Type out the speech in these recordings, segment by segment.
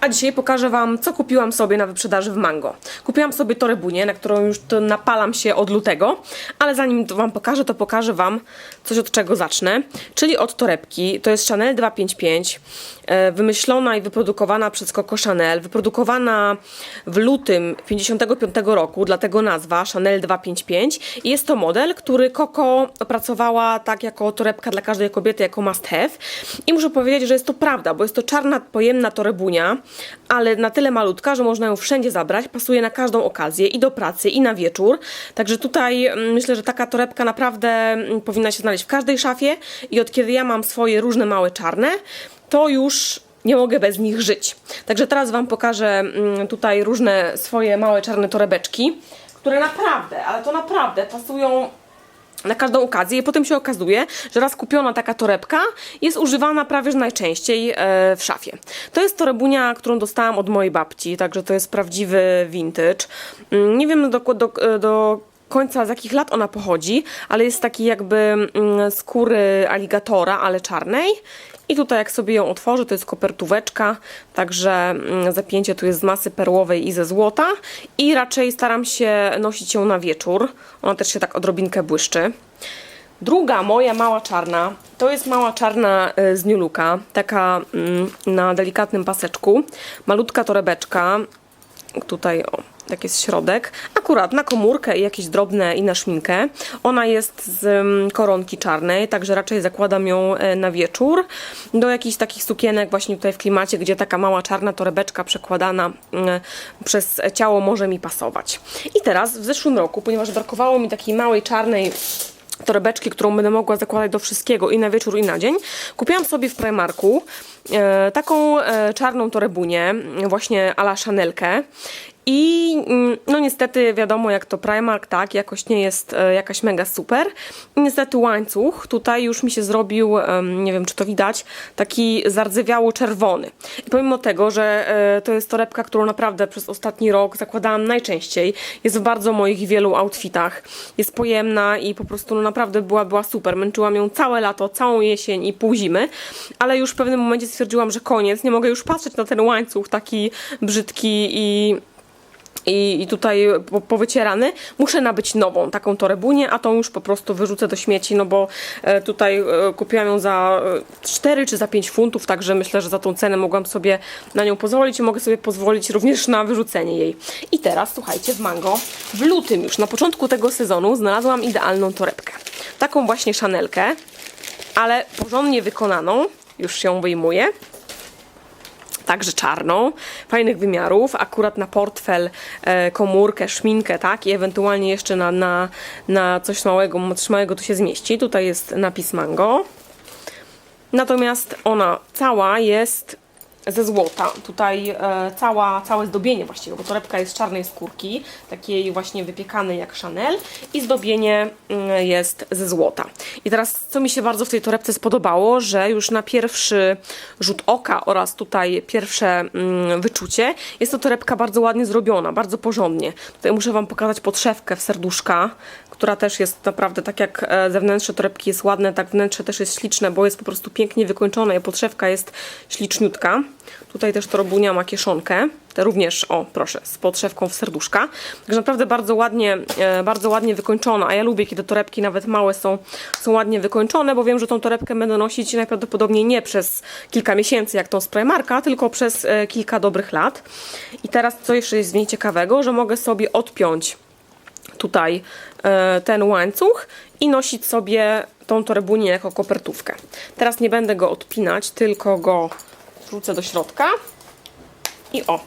A dzisiaj pokażę Wam, co kupiłam sobie na wyprzedaży w Mango. Kupiłam sobie torebunię, na którą już to napalam się od lutego, ale zanim to Wam pokażę, to pokażę Wam coś, od czego zacznę, czyli od torebki. To jest Chanel 255, e, wymyślona i wyprodukowana przez Coco Chanel, wyprodukowana w lutym 55 roku, dlatego nazwa Chanel 255 i jest to model, który Coco opracowała tak jako torebka dla każdej kobiety, jako must have i muszę powiedzieć, że jest to prawda, bo jest to czarna, pojemna torebunia, ale na tyle malutka, że można ją wszędzie zabrać, pasuje na każdą okazję i do pracy i na wieczór, także tutaj mm, myślę, że taka torebka naprawdę mm, powinna się znaleźć w każdej szafie i od kiedy ja mam swoje różne małe czarne, to już nie mogę bez nich żyć. Także teraz Wam pokażę mm, tutaj różne swoje małe czarne torebeczki, które naprawdę, ale to naprawdę pasują na każdą okazję i potem się okazuje, że raz kupiona taka torebka jest używana prawie najczęściej e, w szafie. To jest torebunia, którą dostałam od mojej babci, także to jest prawdziwy vintage. Mm, Nie wiem do, do, do końca z jakich lat ona pochodzi, ale jest taki jakby mm, skóry aligatora, ale czarnej. I tutaj jak sobie ją otworzę, to jest kopertóweczka, także mm, zapięcie tu jest z masy perłowej i ze złota. I raczej staram się nosić ją na wieczór. Ona też się tak odrobinkę błyszczy. Druga moja mała czarna, to jest mała czarna y, z New Looka, taka mm, na delikatnym paseczku. Malutka torebeczka, tutaj o, tak jest środek, akurat na komórkę i jakieś drobne i na szminkę. Ona jest z mm, koronki czarnej, także raczej zakładam ją e, na wieczór. Do jakichś takich sukienek właśnie tutaj w klimacie, gdzie taka mała czarna torebeczka przekładana mm, przez ciało może mi pasować. I teraz w zeszłym roku, ponieważ brakowało mi takiej małej czarnej torebeczki, którą będę mogła zakładać do wszystkiego i na wieczór i na dzień. Kupiłam sobie w Primarku e, taką e, czarną torebunię, właśnie ala Chanelkę. I mm, no niestety wiadomo jak to Primark, tak, jakoś nie jest e, jakaś mega super. I niestety łańcuch tutaj już mi się zrobił, nie wiem czy to widać, taki zardzewiało czerwony. I pomimo tego, że e, to jest torebka, którą naprawdę przez ostatni rok zakładałam najczęściej, jest w bardzo moich wielu outfitach, jest pojemna i po prostu no naprawdę była, była super. Męczyłam ją całe lato, całą jesień i pół zimy, ale już w pewnym momencie stwierdziłam, że koniec, nie mogę już patrzeć na ten łańcuch taki brzydki i i, i tutaj po, powycierany, muszę nabyć nową, taką torebunię, a tą już po prostu wyrzucę do śmieci, no bo e, tutaj e, kupiłam ją za e, 4 czy za 5 funtów, także myślę, że za tą cenę mogłam sobie na nią pozwolić i mogę sobie pozwolić również na wyrzucenie jej. I teraz, słuchajcie, w Mango, w lutym już, na początku tego sezonu znalazłam idealną torebkę. Taką właśnie szanelkę, ale porządnie wykonaną, już się wyjmuję także czarną, fajnych wymiarów, akurat na portfel, e, komórkę, szminkę, tak, i ewentualnie jeszcze na, na, na coś małego, coś małego to się zmieści. Tutaj jest napis Mango. Natomiast ona cała jest ze złota. Tutaj e, cała, całe zdobienie właściwie, bo torebka jest z czarnej skórki, takiej właśnie wypiekanej jak Chanel i zdobienie mm, jest ze złota. I teraz, co mi się bardzo w tej torebce spodobało, że już na pierwszy rzut oka oraz tutaj pierwsze mm, wyczucie, jest to torebka bardzo ładnie zrobiona, bardzo porządnie. Tutaj muszę Wam pokazać podszewkę w serduszka, która też jest naprawdę, tak jak e, zewnętrzne torebki jest ładne, tak wnętrze też jest śliczne, bo jest po prostu pięknie wykończone i podszewka jest śliczniutka. Tutaj też torebunia ma kieszonkę, te również, o proszę, z podszewką w serduszka. Także naprawdę bardzo ładnie, e, bardzo ładnie wykończona, a ja lubię, kiedy torebki nawet małe są, są ładnie wykończone, bo wiem, że tą torebkę będę nosić najprawdopodobniej nie przez kilka miesięcy, jak tą z Primarka, tylko przez e, kilka dobrych lat. I teraz co jeszcze jest w niej ciekawego, że mogę sobie odpiąć tutaj e, ten łańcuch i nosić sobie tą torebunię jako kopertówkę. Teraz nie będę go odpinać, tylko go wrzucę do środka. I o,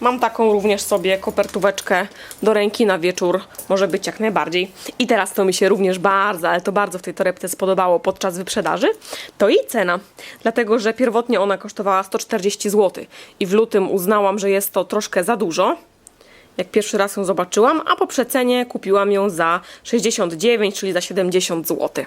mam taką również sobie kopertóweczkę do ręki na wieczór, może być jak najbardziej. I teraz to mi się również bardzo, ale to bardzo w tej torebce spodobało podczas wyprzedaży, to jej cena. Dlatego, że pierwotnie ona kosztowała 140 zł i w lutym uznałam, że jest to troszkę za dużo, jak pierwszy raz ją zobaczyłam, a po przecenie kupiłam ją za 69, czyli za 70 zł.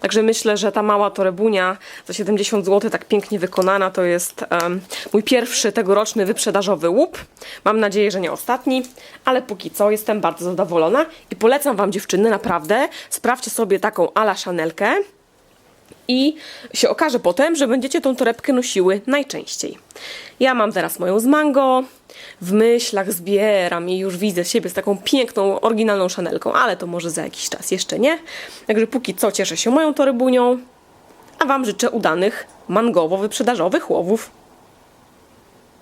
Także myślę, że ta mała torebunia za 70 zł, tak pięknie wykonana, to jest um, mój pierwszy tegoroczny wyprzedażowy łup. Mam nadzieję, że nie ostatni, ale póki co jestem bardzo zadowolona i polecam Wam dziewczyny, naprawdę, sprawdźcie sobie taką ala Chanelkę i się okaże potem, że będziecie tą torebkę nosiły najczęściej. Ja mam teraz moją z mango, w myślach zbieram i już widzę siebie z taką piękną, oryginalną szanelką, ale to może za jakiś czas, jeszcze nie. Także póki co cieszę się moją torebunią, a Wam życzę udanych mangowo-wyprzedażowych łowów.